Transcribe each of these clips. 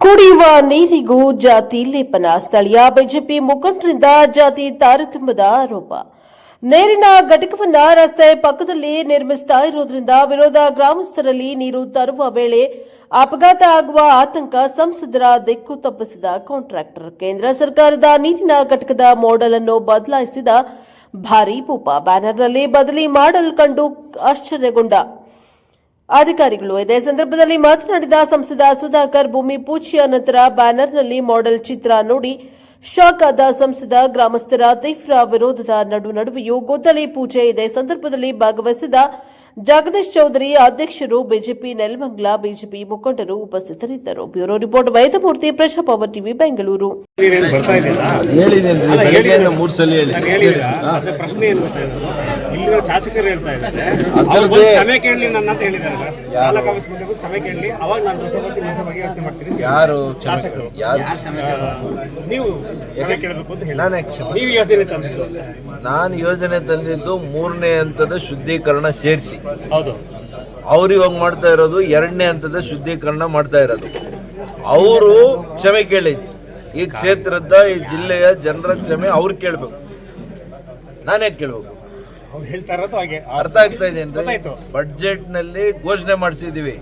ಕುಡಿಯುವ ನೀರಿಗೂ ಜಾತಿ ಲೇಪನ ಸ್ಥಳೀಯ ಬಿಜೆಪಿ ಮುಖಂಡರಿಂದ ಜಾತಿ ತಾರತಮ್ಯದ ಆರೋಪ. ನೀರಿನ ಘಟಕವನ್ನ ರಸ್ತೆ ಪಕ್ಕದಲ್ಲಿ ನಿರ್ಮಿಸ್ತಾ ಇರೋದ್ರಿಂದ ವಿರೋಧ ಗ್ರಾಮಸ್ಥರಲ್ಲಿ ನೀರು ತರುವ ವೇಳೆ ಅಪಘಾತ ಆಗುವ ಆತಂಕ ಸಂಸದರ ದಿಕ್ಕು ತಪ್ಪಿಸಿದ ಕಾಂಟ್ರಾಕ್ಟರ್. ಕೇಂದ್ರ ಸರ್ಕಾರದ ನೀರಿನ ಘಟಕದ ಮಾಡೆಲ್ ಅನ್ನು ಬದಲಾಯಿಸಿದ ಭಾರೀ ಭೂಪ ಬ್ಯಾನರ್ನಲ್ಲಿ ಬದಲಿ ಮಾಡಲ್ ಕಂಡು ಆಶ್ಚರ್ಯಗೊಂಡ ಅಧಿಕಾರಿಗಳು ಇದೇ ಸಂದರ್ಭದಲ್ಲಿ ಮಾತನಾಡಿದ ಸಂಸದ ಸುಧಾಕರ್ ಭೂಮಿ ಪೂಜೆಯ ನಂತರ ಬ್ಯಾನರ್ನಲ್ಲಿ ಮಾಡೆಲ್ ಚಿತ್ರ ನೋಡಿ ಶಾಕ್ ಆದ ಸಂಸದ ಗ್ರಾಮಸ್ಥರ ತೀವ್ರ ವಿರೋಧದ ನಡು ನಡುವೆಯೂ ಗೊದ್ದಲಿ ಪೂಜೆ ಇದೇ ಸಂದರ್ಭದಲ್ಲಿ ಭಾಗವಹಿಸಿದ ಜಗದೀಶ್ ಚೌಧರಿ ಅಧ್ಯಕ್ಷರು ಬಿಜೆಪಿ ನೆಲಮಂಗಲ ಬಿಜೆಪಿ ಮುಖಂಡರು ಉಪಸ್ಥಿತರಿದ್ದರು. ಬ್ಯೂರೋ ರಿಪೋರ್ಟ್ ವೈದ್ಯಮೂರ್ತಿ ಪ್ರಶಾಪವರ್ ಟಿವಿ ಬೆಂಗಳೂರು. ಇಲ್ಲಿನ ಶಾಸಕರು ಹೇಳ್ತಾ ಇದ್ದಾರೆ. ಅವ್ರು ಸಮಯ ಕೇಳಲಿ ನನ್ನ ಅಂತ ಹೇಳಿದಾರಲ್ಲ ತಾಲೂಕು ಆಫೀಸ್ ಮುಂದೆ ಬಂದು ಸಮಯ ಕೇಳಲಿ. ಅವಾಗ ನಾನು ಹೊಸ ಬಗ್ಗೆ ಮನಸ್ಸ ಬಗ್ಗೆ ಯೋಚನೆ ಮಾಡ್ತೀನಿ. ಯಾರು ಶಾಸಕರು. ಯಾರು ನೀವು ಸಮಯ ಕೇಳಬೇಕು ಅಂತ ಹೇಳಿ ನಾನು ಕ್ಷಮೆ- ನೀವು ಯೋಜನೆ ತಂದಿದ್ದು ಅಂತ. ನಾನು ಯೋಜನೆ ತಂದಿದ್ದು ಮೂರನೇ ಹಂತದ ಶುದ್ಧೀಕರಣ ಸೇರಿಸಿ. ಹೌದು. ಅವ್ರು ಇವಾಗ ಮಾಡ್ತಾ ಇರೋದು ಎರಡನೇ ಹಂತದ ಶುದ್ಧೀಕರಣ ಮಾಡ್ತಾ ಇರೋದು. ಅವರು ಕ್ಷಮೆ ಕೇಳಿದ್ದು ಈ ಕ್ಷೇತ್ರದ ಈ ಜಿಲ್ಲೆಯ ಜನರ ಕ್ಷಮೆ ಅವ್ರು ಕೇಳಬೇಕು. ನಾನೇ ಯಾಕೆ ಕೇಳಬೇಕು? ಅವ್ರು ಹೇಳ್ತಾ ಇರೋದು ಹಾಗೆ. ಅರ್ಥ ಆಗ್ತಾ ಇದೆ ಗೊತ್ತಾಯ್ತು. ಬಡ್ಜೆಟ್ನಲ್ಲಿ ಘೋಷಣೆ ಮಾಡಿಸಿದೀವಿ.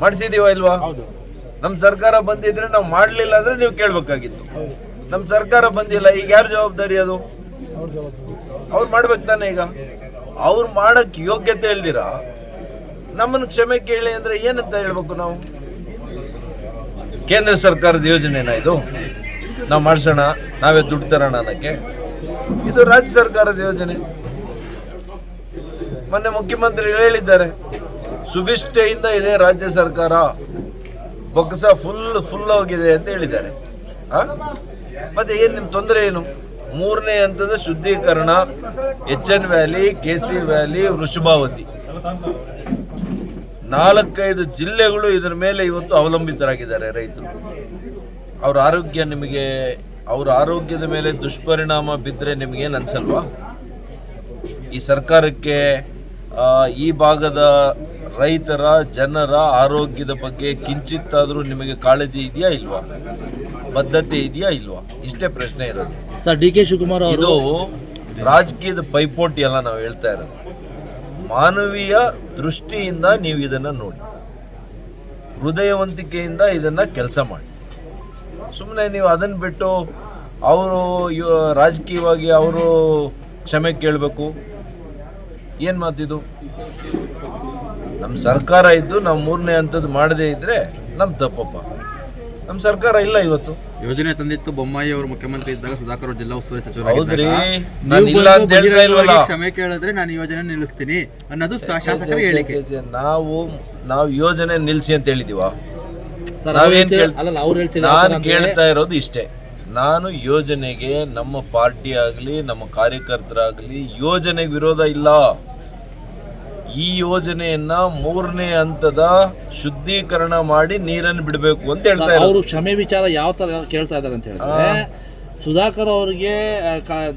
ಮಾಡಿಸಿದೀವ ಇಲ್ವಾ? ಹೌದು. ನಮ್ಮ ಸರ್ಕಾರ ಬಂದಿದ್ರೆ ನಾವು ಮಾಡಲಿಲ್ಲ ಅಂದ್ರೆ ನೀವು ಕೇಳ್ಬೇಕಾಗಿತ್ತು. ನಮ್ಮ ಸರ್ಕಾರ ಬಂದಿಲ್ಲ ಈಗ ಯಾರ ಜವಾಬ್ದಾರಿ ಅದು? ಅವ್ರು ಮಾಡ್ಬೇಕು ತಾನೆ ಈಗ? ಅವ್ರು ಮಾಡಕ್ ಯೋಗ್ಯತೆ ಇಲ್ದಿರ? ನಮ್ಮನ್ನು ಕ್ಷಮೆ ಕೇಳಿ ಅಂದ್ರೆ ಏನಂತ ಹೇಳ್ಬೇಕು ನಾವು? ಕೇಂದ್ರ ಸರ್ಕಾರದ ಯೋಜನೆನಾ ಇದು? ನಾವು ಮಾಡಿಸೋಣ ನಾವೇ ದುಡ್ಡು ತರೋಣ ಅನ್ನಕ್ಕೆ. ಇದು ರಾಜ್ಯ ಸರ್ಕಾರದ ಯೋಜನೆ. ಮೊನ್ನೆ ಮುಖ್ಯಮಂತ್ರಿಗಳು ಹೇಳಿದ್ದಾರೆ, ಸುಭಿಷ್ಠೆಯಿಂದ ಇದೆ ರಾಜ್ಯ ಸರ್ಕಾರ. ಬೊಕ್ಕಸ ಫುಲ್ ಫುಲ್ ಹೋಗಿದೆ ಅಂತ ಹೇಳಿದ್ದಾರೆ. ಹಾಂ ಮತ್ತೆ ಏನು ನಿಮ್ಮ ತೊಂದರೆ ಏನು? ಮೂರನೇ ಹಂತದ ಶುದ್ಧೀಕರಣ H N valley K C valley Vrishabhavathi. ನಾಲ್ಕೈದು ಜಿಲ್ಲೆಗಳು ಇದರ ಮೇಲೆ ಇವತ್ತು ಅವಲಂಬಿತರಾಗಿದ್ದಾರೆ ರೈತರು. ಅವ್ರ ಆರೋಗ್ಯ ನಿಮಗೆ, ಅವ್ರ ಆರೋಗ್ಯದ ಮೇಲೆ ದುಷ್ಪರಿಣಾಮ ಬಿದ್ದರೆ ನಿಮಗೇನು ಅನ್ಸಲ್ವಾ? ಈ ಸರ್ಕಾರಕ್ಕೆ ಈ ಭಾಗದ ರೈತರ ಜನರ ಆರೋಗ್ಯದ ಬಗ್ಗೆ ಕಿಂಚಿತ್ತಾದರೂ ನಿಮಗೆ ಕಾಳಜಿ ಇದೆಯಾ ಇಲ್ವಾ? ಬದ್ಧತೆ ಇದೆಯಾ ಇಲ್ವಾ? ಇಷ್ಟೇ ಪ್ರಶ್ನೆ ಇರೋದು. ಸರ್ ಡಿ ಕೆ ಶಿವಕುಮಾರ್ ಅವರು ಇದು ರಾಜಕೀಯದ ಪೈಪೋಟಿ ಎಲ್ಲ ನಾವು ಹೇಳ್ತಾ ಇರೋದು. ಮಾನವೀಯ ದೃಷ್ಟಿಯಿಂದ ನೀವು ಇದನ್ನು ನೋಡಿ. ಹೃದಯವಂತಿಕೆಯಿಂದ ಇದನ್ನು ಕೆಲಸ ಮಾಡಿ. ಸುಮ್ಮನೆ ನೀವು ಅದನ್ನು ಬಿಟ್ಟು ಅವರು ರಾಜಕೀಯವಾಗಿ ಅವರು ಕ್ಷಮೆ ಕೇಳಬೇಕು. ಏನು ಮಾತಿದು ನಮ್ಮ ಸರ್ಕಾರ ಇದ್ದು ನಾವು ಮೂರನೇ ಹಂತದ್ದು ಮಾಡದೇ ಇದ್ರೆ ನಮ್ಮ ತಪ್ಪಪ್ಪ. ನಮ್ಮ ಸರ್ಕಾರ ಇಲ್ಲ ಇವತ್ತು. ಯೋಜನೆ ತಂದಿತ್ತು ಬೊಮ್ಮಾಯಿ ಅವರು ಮುಖ್ಯಮಂತ್ರಿ ಇದ್ದಾಗ ಸುಧಾಕರ್ ಅವರು ಜಿಲ್ಲಾ ಉಸ್ತುವಾರಿ ಹೌದ್ರಿ ಸಚಿವರಾಗಿದ್ದಾಗ. ನಾನು ನೀವು ಇಲ್ಲ ಬಂದು ಅಂತ ಹೇಳ್ತಾ ಇಲ್ವಲ್ಲ? ಬಹಿರಂಗವಾಗಿ ಕ್ಷಮೆ ಕೇಳಿದ್ರೆ ನಾನು ಯೋಜನೆ ನಿಲ್ಲಿಸ್ತೀನಿ ಅನ್ನೋದು ಸ- ಶಾಸಕರ ಹೇಳಿಕೆ ನಾವು ನಾವು ಯೋಜನೆ ನಿಲ್ಸಿ ಅಂತ ಹೇಳಿದೀವ. ಸರ್ ನಾವೇನ್ ಕೇಳ್- ಅವ್ರು ಹೇಳ್ತಿದ್ದಾರೆ ನಾನು ಕೇಳ್ತಾ ಇರೋದು ಇಷ್ಟೇ. ನಾನು ಯೋಜನೆಗೆ ನಮ್ಮ ಪಾರ್ಟಿ ಆಗಲಿ ನಮ್ಮ ಕಾರ್ಯಕರ್ತರಾಗಲಿ ಯೋಜನೆ ವಿರೋಧ ಇಲ್ಲ. ಈ ಯೋಜನೆಯನ್ನ ಮೂರನೇ ಹಂತದ ಶುದ್ಧೀಕರಣ ಮಾಡಿ ನೀರನ್ನು ಬಿಡಬೇಕು ಅಂತ ಹೇಳ್ತಾ ಸರ್, ಅವರು ಕ್ಷಮೆ ವಿಚಾರ ಯಾವ ತರ ಕೇಳ್ತಾ ಇದ್ದಾರೆ ಅಂತ ಹೇಳಿದ್ರೆ ಸುಧಾಕರ್ ಅವರಿಗೆ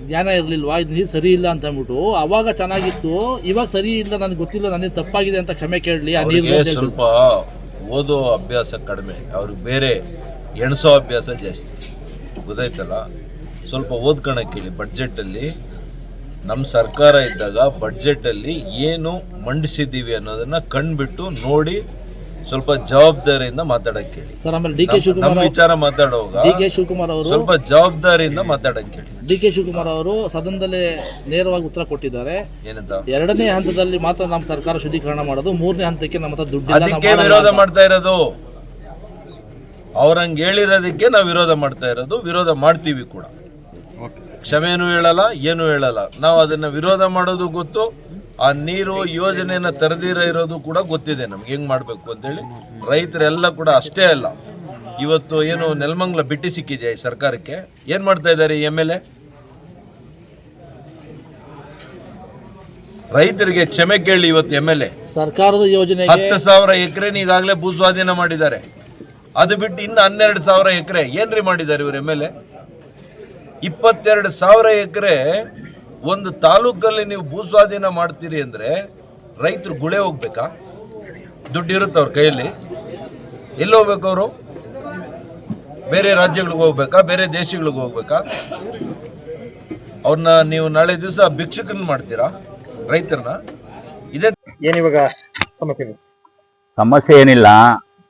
ಜ್ಞಾನ ಇರಲಿಲ್ವಾ? ಇದು ನೀರು ಸರಿ ಇಲ್ಲ ಅಂತ ಅಂದ್ಬಿಟ್ಟು ಅವಾಗ ಚೆನ್ನಾಗಿತ್ತು ಇವಾಗ ಸರಿ ಇಲ್ಲ ನನಗೆ ಗೊತ್ತಿಲ್ಲ ನನಗೆ ತಪ್ಪಾಗಿದೆ ಅಂತ ಕ್ಷಮೆ ಕೇಳಲಿ ಆ ನೀರು ಸ್ವಲ್ಪ ಓದೋ ಅಭ್ಯಾಸ ಕಡಿಮೆ. ಅವ್ರಿಗೆ ಬೇರೆ ಎಣಸೋ ಅಭ್ಯಾಸ ಜಾಸ್ತಿ. ಗೊತ್ತಾಯ್ತಲ್ಲ? ಸ್ವಲ್ಪ ಓದ್ಕೊಳಕ್ಕೆ ಕೇಳಿ ಬಡ್ಜೆಟಲ್ಲಿ ನಮ್ಮ ಸರ್ಕಾರ ಇದ್ದಾಗ ಬಡ್ಜೆಟಲ್ಲಿ ಏನು ಮಂಡಿಸಿದ್ದೀವಿ ಅನ್ನೋದನ್ನ ಕಣ್ಬಿಟ್ಟು ನೋಡಿ ಸ್ವಲ್ಪ ಜವಾಬ್ದಾರಿಯಿಂದ ಮಾತಾಡಕ್ಕೆ ಹೇಳಿ ಸರ್ ಆಮೇಲೆ ಡಿ ಕೆ ನಮ್ಮ ವಿಚಾರ ಮಾತಾಡುವಾಗ ಡಿ ಕೆ ಶಿವಕುಮಾರ್ ಅವರು ಸ್ವಲ್ಪ ಜವಾಬ್ದಾರಿಯಿಂದ ಮಾತಾಡಕ್ಕೆ ಕೇಳಿ. ಡಿ ಕೆ ಶಿವಕುಮಾರ್ ಅವರು ಸದನದಲ್ಲಿ ನೇರವಾಗಿ ಉತ್ತರ ಕೊಟ್ಟಿದ್ದಾರೆ. ಏನಂತ? ಎರಡನೇ ಹಂತದಲ್ಲಿ ಮಾತ್ರ ನಮ್ಮ ಸರ್ಕಾರ ಶುದ್ಧೀಕರಣ ಮಾಡೋದು ಮೂರನೇ ಹಂತಕ್ಕೆ ನಮ್ಮ ಹತ್ರ ದುಡ್ಡು ವಿರೋಧ. ಮಾಡ್ತಾ ಇರೋದು? ಅವ್ರಂಗೆ ಹೇಳಿರೋದಕ್ಕೆ ನಾವು ವಿರೋಧ ಮಾಡ್ತಾ ಇರೋದು ವಿರೋಧ ಮಾಡ್ತೀವಿ ಕೂಡ. ಕ್ಷಮೆನೂ ಹೇಳಲ್ಲ ಏನು ಹೇಳಲ್ಲ. ನಾವು ಅದನ್ನ ವಿರೋಧ ಮಾಡೋದು ಗೊತ್ತು ಆ ನೀರು ಯೋಜನೆಯನ್ನ ತರದಿರ ಇರೋದು ಕೂಡ ಗೊತ್ತಿದೆ ನಮ್ಗೆ. ಹೆಂಗ್ ಮಾಡ್ಬೇಕು ಅಂತೇಳಿ ರೈತರೆಲ್ಲ ಕೂಡ ಅಷ್ಟೇ ಅಲ್ಲ. ಇವತ್ತು ಏನು ನೆಲಮಂಗ್ಲ ಬಿಟ್ಟಿ ಸಿಕ್ಕಿದೆ ಈ ಸರ್ಕಾರಕ್ಕೆ? ಏನ್ ಮಾಡ್ತಾ ಇದ್ದಾರೆ ಎಂ ಎಲ್ ಎ? ರೈತರಿಗೆ ಕ್ಷಮೆ ಕೇಳಿ ಇವತ್ತು ಎಂ ಎಲ್ ಎ. ಸರ್ಕಾರದ ಯೋಜನೆ ಹತ್ತು ಸಾವಿರ ಎಕರೆ ಈಗಾಗಲೇ ಭೂಸ್ವಾಧೀನ ಮಾಡಿದ್ದಾರೆ. ಅದು ಬಿಟ್ಟು ಇನ್ನು ಹನ್ನೆರಡು ಸಾವಿರ ಎಕರೆ. ಏನ್ರಿ ಮಾಡಿದ್ದಾರೆ ಇವರು ಎಂ ಎಲ್ ಎ? ಇಪ್ಪತ್ತೆರಡು ಸಾವಿರ ಎಕರೆ ಒಂದು ತಾಲೂಕಲ್ಲಿ ನೀವು ಭೂಸ್ವಾಧೀನ ಮಾಡ್ತೀರಿ ಅಂದ್ರೆ ರೈತರು ಗುಳೆ ಹೋಗ್ಬೇಕಾ? ದುಡ್ಡು ಇರುತ್ತೆ ಅವ್ರ ಕೈಯಲ್ಲಿ. ಎಲ್ಲಿ ಹೋಗ್ಬೇಕು ಅವರು? ಬೇರೆ ರಾಜ್ಯಗಳಿಗೆ ಹೋಗ್ಬೇಕಾ? ಬೇರೆ ದೇಶಗಳಿಗೆ ಹೋಗ್ಬೇಕಾ? ಅವ್ರನ್ನ ನೀವು ನಾಳೆ ದಿವಸ ಭಿಕ್ಷಕನ್ ಮಾಡ್ತೀರಾ? ರೈತರನ್ನ? ಇದೇ ಏನಿವಾಗ ಸಮಸ್ಯೆ ಸಮಸ್ಯೆ ಏನಿಲ್ಲ.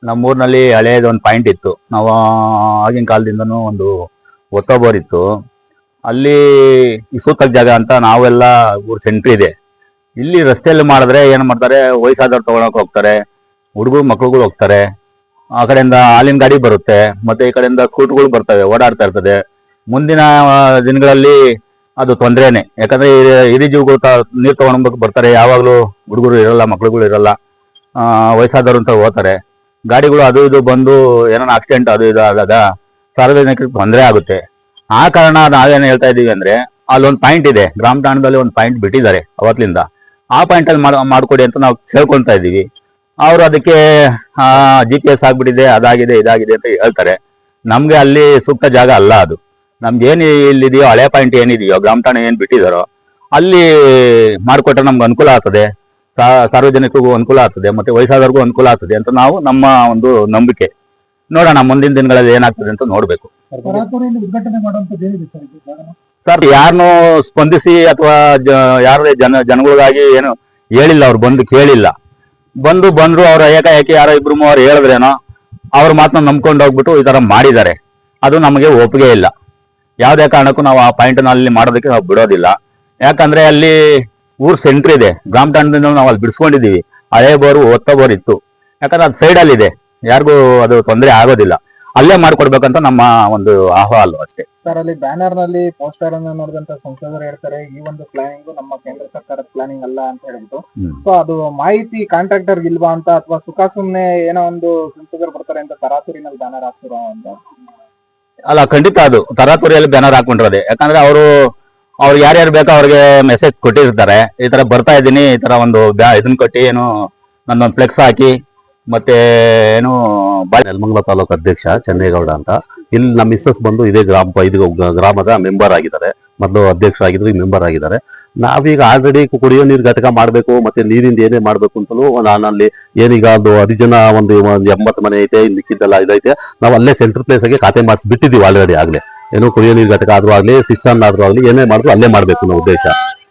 ನಮ್ಮೂರಿನಲ್ಲಿ ಹಳೇದು ಒಂದು ಪಾಯಿಂಟ್ ಇತ್ತು. ನಾವು ಆಗಿನ ಕಾಲದಿಂದನೂ ಒಂದು ಒತ್ತೋಬೋರ್ ಇತ್ತು. ಅಲ್ಲಿ ಈ ಸೂತಕ್ ಜಾಗ ಅಂತ ನಾವೆಲ್ಲ ಊರು ಸೆಂಟ್ರ್ ಇದೆ. ಇಲ್ಲಿ ರಸ್ತೆಯಲ್ಲಿ ಮಾಡಿದ್ರೆ ಏನು ಮಾಡ್ತಾರೆ? ವಯಸ್ಸಾದವ್ರು ತಗೊಳಕ್ ಹೋಗ್ತಾರೆ. ಹುಡುಗರು, ಮಕ್ಳುಗಳು ಹೋಗ್ತಾರೆ. ಆ ಕಡೆಯಿಂದ ಹಾಲಿನ ಗಾಡಿ ಬರುತ್ತೆ. ಮತ್ತೆ ಈ ಕಡೆಯಿಂದ ಸ್ಕೂಟ್ಗಳು ಬರ್ತವೆ, ಓಡಾಡ್ತಾ ಇರ್ತದೆ. ಮುಂದಿನ ದಿನಗಳಲ್ಲಿ ಅದು ತೊಂದ್ರೆನೆ. ಯಾಕಂದ್ರೆ ಹಿರಿ ಜೀವಗಳು ನೀರು ತಗೊಂಡ್ಬೇಕು ಬರ್ತಾರೆ. ಯಾವಾಗಲೂ ಹುಡುಗರು ಇರಲ್ಲ, ಮಕ್ಳುಗಳು ಇರಲ್ಲ. ವಯಸ್ಸಾದವರು ಅಂತ ಹೋಗ್ತಾರೆ. ಗಾಡಿಗಳು ಅದು ಇದು ಬಂದು ಏನೋ ಆಕ್ಸಿಡೆಂಟ್ ಅದು ಇದು ಆದಾಗ ಸಾರ್ವಜನಿಕರಿಗೆ ತೊಂದರೆ ಆಗುತ್ತೆ. ಆ ಕಾರಣ ನಾವೇನು ಹೇಳ್ತಾ ಇದ್ದೀವಿ ಅಂದ್ರೆ ಅಲ್ಲೊಂದು ಪಾಯಿಂಟ್ ಇದೆ. ಗ್ರಾಮ ತಾಣದಲ್ಲಿ ಒಂದು ಪಾಯಿಂಟ್ ಬಿಟ್ಟಿದ್ದಾರೆ ಅವತ್ತಿಂದ. ಆ ಪಾಯಿಂಟ್ ಅಲ್ಲಿ ಮಾಡ್- ಮಾಡ್ಕೊಡಿ ಅಂತ ನಾವು ಕೇಳ್ಕೊತಾ ಇದ್ದೀವಿ. ಅವರು ಅದಕ್ಕೆ ಜಿ ಪಿ ಎಸ್ ಆಗ್ಬಿಟ್ಟಿದೆ, ಅದಾಗಿದೆ, ಇದಾಗಿದೆ ಅಂತ ಹೇಳ್ತಾರೆ. ನಮ್ಗೆ ಅಲ್ಲಿ ಸೂಕ್ತ ಜಾಗ ಅಲ್ಲ ಅದು. ನಮ್ಗೆ ಏನು ಇಲ್ಲಿದೆಯೋ ಹಳೆ ಪಾಯಿಂಟ್ ಏನಿದೆಯೋ, ಗ್ರಾಮ ತಾಣ ಏನು ಬಿಟ್ಟಿದಾರೋ, ಅಲ್ಲಿ ಮಾಡಿಕೊಟ್ರೆ ನಮ್ಗೆ ಅನುಕೂಲ ಆಗ್ತದೆ. ಸಾರ್ವಜನಿಕರಿಗೂ ಅನುಕೂಲ ಆಗ್ತದೆ ಮತ್ತೆ ವಯಸ್ಸಾದವ್ರಿಗೂ ಅನುಕೂಲ ಆಗ್ತದೆ ಅಂತ ನಾವು ನಮ್ಮ ಒಂದು ನಂಬಿಕೆ. ನೋಡೋಣ ಮುಂದಿನ ದಿನಗಳಲ್ಲಿ ಏನಾಗ್ತದೆ ಅಂತ ನೋಡ್ಬೇಕು. ಸರ್ ಯಾರನ್ನೂ ಸ್ಪಂದಿಸಿ ಅಥವಾ ಯಾರೇ ಜನ ಜನಗಳಿಗಾಗಿ ಏನು ಹೇಳಿಲ್ಲ ಅವ್ರು ಬಂದು ಕೇಳಿಲ್ಲ. ಬಂದು ಬಂದ್ರು ಅವ್ರ ಏಕಾಏಕಿ ಯಾರೋ ಇಬ್ರು ಅವ್ರು ಹೇಳಿದ್ರೇನೋ ಅವ್ರ ಮಾತನ್ನ ನಂಬ್ಕೊಂಡು ಹೋಗ್ಬಿಟ್ಟು ಈ ತರ ಮಾಡಿದ್ದಾರೆ. ಅದು ನಮಗೆ ಒಪ್ಪಿಗೆ ಇಲ್ಲ. ಯಾವುದೇ ಕಾರಣಕ್ಕೂ ನಾವು ಆ ಪಾಯಿಂಟ್ ಅಲ್ಲಿ ಮಾಡೋದಕ್ಕೆ ನಾವು ಬಿಡೋದಿಲ್ಲ. ಯಾಕಂದ್ರೆ ಅಲ್ಲಿ ಊರ್ ಸೆಂಟರ್ ಇದೆ. ಗ್ರಾಮ ಠಾಣದಿಂದ ನಾವು ಅಲ್ಲಿ ಬಿಡಿಸ್ಕೊಂಡಿದೀವಿ ಹಳೆ ಬೋರು ಒತ್ತ ಬೋರ್ ಇತ್ತು. ಯಾಕಂದ್ರೆ ಅದು ಸೈಡ್ ಅಲ್ಲಿ ಇದೆ ಯಾರಿಗೂ ಅದು ತೊಂದರೆ ಆಗೋದಿಲ್ಲ. ಅಲ್ಲೇ ಮಾಡ್ಕೊಡ್ಬೇಕಂತ ನಮ್ಮ ಒಂದು ಆಹ್ವಾಲು ಅಷ್ಟೇ. ಸರ್ ಅಲ್ಲಿ ಬ್ಯಾನರ್ನಲ್ಲಿ ಪೋಸ್ಟರ್ ಅನ್ನು ನೋಡಿದಂತ ಸಂಸದರು ಹೇಳ್ತಾರೆ ಈ ಒಂದು ಪ್ಲಾನಿಂಗ್ ನಮ್ಮ ಕೇಂದ್ರ ಸರ್ಕಾರದ ಪ್ಲಾನಿಂಗ್ ಅಲ್ಲ ಅಂತ ಹೇಳ್ಬಿಟ್ಟು. ಸೊ ಅದು ಮಾಹಿತಿ ಕಾಂಟ್ರಾಕ್ಟರ್ ಇಲ್ವಾ ಅಂತ ಅಥವಾ ಸುಖ ಸುಮ್ನೆ ಏನೋ ಒಂದು ಸಂಸದರು ಬರ್ತಾರೆ ಅಂತ ತರಾತುರಿನಲ್ಲಿ ಬ್ಯಾನರ್ ಹಾಕ್ತಿರೋ ಅಂತ? ಅಲ್ಲ ಖಂಡಿತ ಅದು. ತರಾತುರಿಯಲ್ಲಿ ಬ್ಯಾನರ್ ಹಾಕೊಂಡಿರೋದೆ ಯಾಕಂದ್ರೆ ಅವರು ಅವ್ರು ಯಾರ್ಯಾರು ಬೇಕೋ ಅವ್ರಿಗೆ ಮೆಸೇಜ್ ಕೊಟ್ಟಿರ್ತಾರೆ. ಈ ತರ ಬರ್ತಾ ಇದ್ದೀನಿ. ಈ ತರ ಒಂದು ಇದನ್ನ ಕೊಟ್ಟು ಏನು ನನ್ನೊಂದು ಫ್ಲೆಕ್ಸ್ ಹಾಕಿ ಮತ್ತೆ ಏನು ನೆಲಮಂಗಲ ತಾಲೂಕು ಅಧ್ಯಕ್ಷ ಚೆನ್ನೇಗೌಡ ಅಂತ. ಇಲ್ಲಿ ನಮ್ಮ ಮಿಸ್ಸಸ್ ಬಂದು ಇದೇ ಗ್ರಾಮ ಇದು ಗ್ರಾಮದ ಮೆಂಬರ್ ಆಗಿದ್ದಾರೆ. ಮೊದಲು ಅಧ್ಯಕ್ಷರಾಗಿದ್ರು ಈಗ ಮೆಂಬರ್ ಆಗಿದ್ದಾರೆ. ನಾವೀಗ ಆಲ್ರೆಡಿ ಕುಡಿಯೋ ನೀರು ಘಟಕ ಮಾಡಬೇಕು, ಮತ್ತೆ ನೀರಿಂದ ಏನೇ ಮಾಡಬೇಕು ಅಂತಲೂ ನಾನಲ್ಲಿ ಏನೀಗ ಅದು ಹರಿಜನ ಒಂದು ಎಂಬತ್ತು ಮನೆ ಐತೆ ಇಲ್ಲಿ ಕಿದ್ದಲ್ಲ ಇದೈತೆ. ನಾವು ಅಲ್ಲೇ ಸೆಂಟ್ರಲ್ ಪ್ಲೇಸ್ ಆಗಿ ಖಾತೆ ಮಾಡಿಸ್ಬಿಟ್ಟಿದ್ದೀವಿ ಆಲ್ರೆಡಿ ಆಗ್ಲೇ. ಏನೋ ಕುಡಿಯೋ ನೀರು ಘಟಕ ಆದ್ರೂ ಆಗಲಿ ಸಿಸ್ಟಮ್ ಆದ್ರೂ ಆಗಲಿ, ಏನೇ ಮಾಡಿದ್ರು ಅಲ್ಲೇ ಮಾಡಬೇಕು ಅನ್ನೋ ಉದ್ದೇಶ.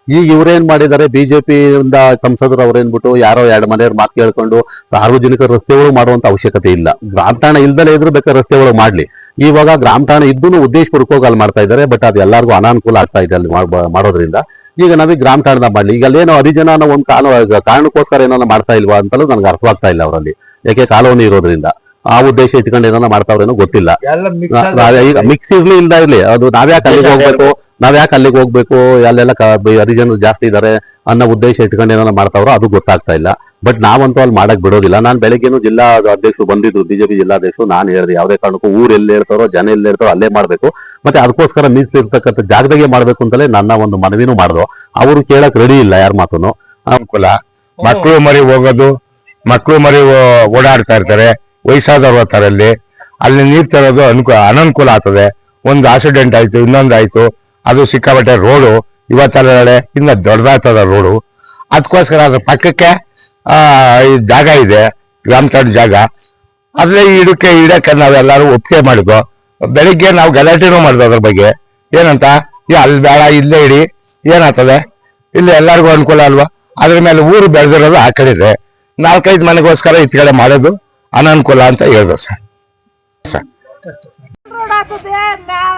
ಈಗ ಇವ್ರೇನ್ ಮಾಡಿದ್ದಾರೆ ಬಿಜೆಪಿ ಇಂದ ಸಂಸದರು ಅವ್ರೇನ್ಬಿಟ್ಟು ಯಾರೋ ಎರಡು ಮನೆಯವ್ರ ಮಾತು ಕೇಳ್ಕೊಂಡು ಸಾರ್ವಜನಿಕ ರಸ್ತೆಗಳು ಮಾಡುವಂತ ಅವಶ್ಯಕತೆ ಇಲ್ಲ. ಗ್ರಾಮ ಠಾಣೆ ಇಲ್ದಲೇ ಇದ್ರು ಬೇಕಾದ್ರೆ ರಸ್ತೆಗಳು ಮಾಡ್ಲಿ. ಇವಾಗ ಗ್ರಾಮ ಠಾಣೆ ಉದ್ದೇಶ ಉದ್ದೇಶಪೂರ್ವಕವಾಗಿ ಅಲ್ಲಿ ಮಾಡ್ತಾ ಇದ್ದಾರೆ ಬಟ್ ಅದು ಎಲ್ಲರಿಗೂ ಅನಾನುಕೂಲ ಆಗ್ತಾ ಇದೆ ಅಲ್ಲಿ ಮಾಡ್- ಮಾಡೋದ್ರಿಂದ. ಈಗ ನಾವೀಗ ಗ್ರಾಮ ಠಾಣದ ಮಾಡ್ಲಿ ಈಗ ಅಲ್ಲೇನೋ ಅನ್ನೋ ಒಂದು ಕಾರಣ ಕಾರಣಕ್ಕೋಸ್ಕರ ಏನೋ ಮಾಡ್ತಾ ಇಲ್ವಾ ಅಂತಲೂ ನನಗೆ ಅರ್ಥವಾಗ್ತಾ ಇಲ್ಲ ಅವರಲ್ಲಿ. ಯಾಕೆ ಕಾಲೋನಿ ಇರೋದ್ರಿಂದ. ಆ ಉದ್ದೇಶ ಇಟ್ಕೊಂಡು ಏನೋ ಮಾಡ್ತಾವ್ರೇನೋ ಗೊತ್ತಿಲ್ಲ ಈಗ ಮಿಕ್ಸ್ ಇರ್ಲಿ ಇಲ್ದ ಇರ್ಲಿ. ಅದು ನಾವ್ಯಾಕೆ ಅಲ್ಲಿಗೆ ಹೋಗ್ಬೇಕು? ನಾವ್ಯಾಕೆ ಅಲ್ಲಿಗೆ ಹೋಗ್ಬೇಕು? ಅಲ್ಲೆಲ್ಲ ಹರಿಜನರು ಜಾಸ್ತಿ ಇದಾರೆ ಅನ್ನೋ ಉದ್ದೇಶ ಇಟ್ಕೊಂಡು ಏನನ್ನ ಮಾಡ್ತಾವ್ರೋ ಅದು ಗೊತ್ತಾಗ್ತಾ ಇಲ್ಲ. ಬಟ್ ನಾವಂತೂ ಅಲ್ಲಿ ಮಾಡಕ್ ಬಿಡೋದಿಲ್ಲ. ನಾನು ಬೆಳಗ್ಗೆನು ಜಿಲ್ಲಾ ಅಧ್ಯಕ್ಷರು ಬಂದಿದ್ರು ಬಿಜೆಪಿ ಜಿಲ್ಲಾಧ್ಯಕ್ಷರು. ನಾನು ಹೇಳಿದೆ ಯಾವುದೇ ಕಾರಣಕ್ಕೂ ಊರ್ ಎಲ್ಲಿ ಹೇಳ್ತಾರೋ ಜನ ಎಲ್ಲಿ ಹೇಳ್ತಾರೋ ಅಲ್ಲೇ ಮಾಡ್ಬೇಕು. ಮತ್ತೆ ಅದಕ್ಕೋಸ್ಕರ ಮೀಸಲಿರ್ತಕ್ಕಂಥ ಜಾಗದಾಗೆ ಮಾಡ್ಬೇಕು ಅಂತಲೇ ನನ್ನ ಒಂದು ಮನವಿನೂ ಮಾಡಿದ್ರು ಅವರು ಕೇಳಕ್ ರೆಡಿ ಇಲ್ಲ ಯಾರ ಮಾತನ್ನು ಅನುಕೂಲ ಮಕ್ಕಳು ಮರಿ ಹೋಗೋದು ಮಕ್ಕಳು ಮರಿ ಓಡಾಡ್ತಾ ಇರ್ತಾರೆ. ವಯಸ್ಸಾದವ್ರು ಹೋಗ್ತಾರೆ ಅಲ್ಲಿ ನೀರ್ ತರೋದು ಅನುಕೂಲ ಅನನುಕೂಲ ಆಗ್ತದೆ. ಒಂದು ಆಕ್ಸಿಡೆಂಟ್ ಆಯ್ತು ಇನ್ನೊಂದು ಆಯ್ತು ಅದು ಸಿಕ್ಕಾಬಟ್ಟೆ ರೋಡು, ಇವತ್ತಲ್ಲ ಇನ್ನ ದೊಡ್ಡದಾಗ್ತದ ರೋಡು. ಅದಕ್ಕೋಸ್ಕರ ಅದ್ರ ಪಕ್ಕಕ್ಕೆ ಈ ಜಾಗ ಇದೆ, ಗ್ರಾಮ ಠಾಣೆ ಜಾಗ. ಅದ್ರ ಇಡಕ್ಕೆ ಇಡಕ್ಕೆ ನಾವೆಲ್ಲರೂ ಒಪ್ಪಿಗೆ ಮಾಡಿದ್ವು. ಬೆಳಿಗ್ಗೆ ನಾವು ಗಲಾಟೆನೂ ಮಾಡಿದ್ವು ಅದ್ರ ಬಗ್ಗೆ. ಏನಂತ ಏ ಅಲ್ಲಿ ಬೇಡ, ಇಲ್ಲೇ ಇಡಿ, ಏನಾಗ್ತದೆ? ಇಲ್ಲಿ ಎಲ್ಲರಿಗೂ ಅನುಕೂಲ ಅಲ್ವಾ? ಅದ್ರ ಮೇಲೆ ಊರು ಬೆಳೆದಿರೋದು ಆ ಕಡೆ ಇದೆ. ನಾಲ್ಕೈದು ಮನೆಗೋಸ್ಕರ ಈ ಕಡೆ ಮಾಡೋದು. ಅನನುಕೂಲ ಅಂತ ಹೇಳಿದ್ರು ಸರ್. ಸರ್.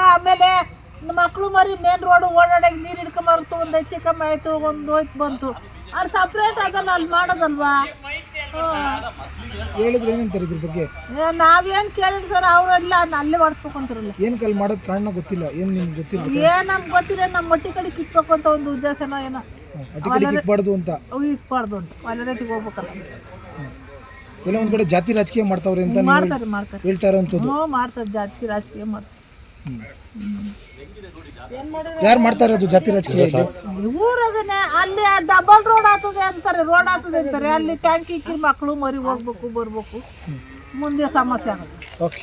ಆಮೇಲೆ ಮಕ್ಳು ಮರಿ ಮೇನ್ ರೋಡ್ ಓಡಾಡಕ್ ನೀರ್ ಹಿಡ್ಕೊಂಬರ್ತು ಒಂದ್ ಹೆಚ್ಚು ಕಮ್ಮಿ ಆಯ್ತು ಒಂದ್ ಹೋಯ್ತು ಬಂತು. ಅದು ಸಪ್ರೇಟ್ ಅದನ್ನ ಅಲ್ಲಿ ಮಾಡೋದಲ್ವಾ? ಹೇಳಿದ್ರೆ ಏನಂತಾರೆ ಇದ್ರ ಬಗ್ಗೆ? ಏ, ನಾವೇನ್ ಕೇಳಿದ್ರು ಸರ್ ಅವರೆಲ್ಲ ಅಲ್ಲೇ ಮಾಡಿಸ್ಕೊಂತಾರಲ್ಲ ಏನ್ ಏನಕ್ಕೆ ಅಲ್ಲಿ ಮಾಡೋದು ಕಾರಣ ಗೊತ್ತಿಲ್ಲ ಏನು ನಿಮ್ಗೆ ಗೊತ್ತಿಲ್ಲ ಏನ್ ನಮ್ಗೆ ಗೊತ್ತಿಲ್ಲ ನಮ್ಮ ಮಟ್ಟಿ ಕಡೆ ಕಿಟ್ಬೇಕು ಅಂತ ಒಂದು ಉದ್ದೇಶನ ಏನೋ. ಕಿಟ್ಬಾರ್ದು ಅಂತ. ಇಕ್ಬಾರ್ದು ಅಂತ. ಒಳ್ಳೆ ಹೋಗ್ಬೇಕಲ್ಲ. ಎಲ್ಲ ಒಂದ್ ಕಡೆ ಜಾತಿ ರಾಜಕೀಯ ಮಾಡ್ತಾವ್ರೆ ಅಂತ ನೀವು ಮಾಡ್ತಾರೆ ಮಾಡ್ತಾರೆ. ಹೇಳ್ತಾ ಇರೋಂಥದ್ದು. ಹ್ಞೂ ಮಾಡ್ತಾರೆ ಜಾತಿ ರಾಜಕೀಯ ಮಾಡ್ತಾರೆ. ಯಾರು ಮಾಡ್ತಾರೆ ಇರೋದು ಜಾತಿ ರಾಜಕೀಯ ಇದು? ಅಲ್ಲಿ ಡಬಲ್ ರೋಡ್ ಆತದೆ ಅಂತಾರೆ ರೋಡ್ ಆಗ್ತದೆ ಅಂತಾರೆ. ಅಲ್ಲಿ ಟ್ಯಾಂಕಿ ಇಕ್ಕಿ ಮಕ್ಕಳು ಮರಿ ಹೋಗ್ಬೇಕು ಬರ್ಬೇಕು. ಮುಂದೆ ಸಮಸ್ಯೆ ಆಗುತ್ತೆ. ಓಕೆ